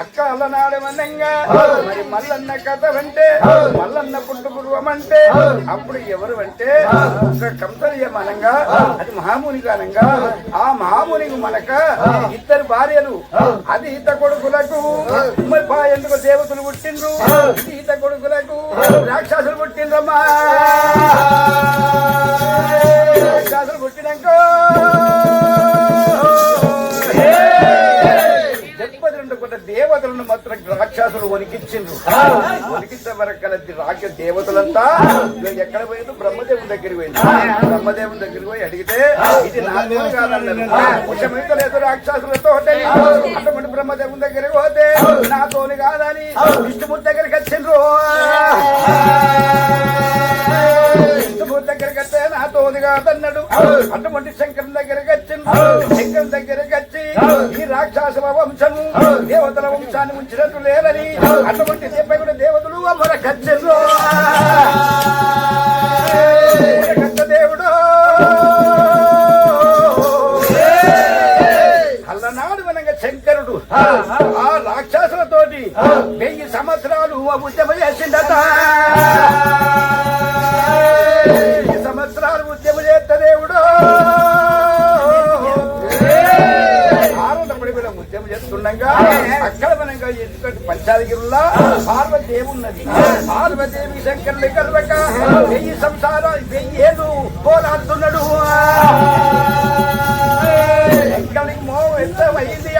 అక్క అల్లనాడు మనంగా మరి మల్లన్న కథ అంటే మల్లన్న పుట్టుకురువం అంటే అప్పుడు ఎవరు అంటే ఒక కంసరియ మనంగా అది మహాముని గానంగా ఆ మహామునికి మనక ఇద్దరు భార్యలు అది ఈత కొడుకులకు ఎందుకు దేవతలు పుట్టిండ్రు? ఇది ఈత కొడుకులకు రాక్షసులు పుట్టిండ్రమ్మా. రాక్షసులు పుట్టినాక దేవతలను మాత్రం రాక్షసులు వణికిచ్చిండ్రు. వణికించే వరకు కలది రాక్ష దేవతలంతా ఎక్కడ పోయింది బ్రహ్మదేవుని దగ్గరికి పోయింది. బ్రహ్మదేవుని దగ్గరికి పోయి అడిగితే ఇది నా తోడు కాదన్నారు. విషమైతే లేదు రాక్షసులతో అటువంటి బ్రహ్మదేవుని దగ్గరికి పోతే నా తోని కాదని విష్ణుమూర్తి దగ్గరికి వచ్చిండ్రు. తోది కాదన్నాడు అటువంటి శంకరుని దగ్గరికి వచ్చిండు శంకరుని దగ్గరికి వచ్చి ఈ రాక్షస వంశము దేవతల వంశాన్ని ఉంచినట్టు లేదని అటువంటి చెప్పే కూడా దేవతలు అమర కచ్చరు దేవుడు. అల్లనాడు వనంగా శంకరుడు. ఆ. రాక్షసులతోటి వెయ్యి సంవత్సరాలు ఉద్యమం చేసిండట. నృత్యం చేస్తుండగా అక్కడ మనగా ఎందుకంటే పంచాలగిరిలో పార్వతీదేవి ఉన్నది పార్వతీదేవి శంకరులు కలవక వెయ్యి సంసారాలు వెయ్యి ఏళ్ళు పోరాడుతున్నాడు. శంకరుని మో ఎంత అయింది?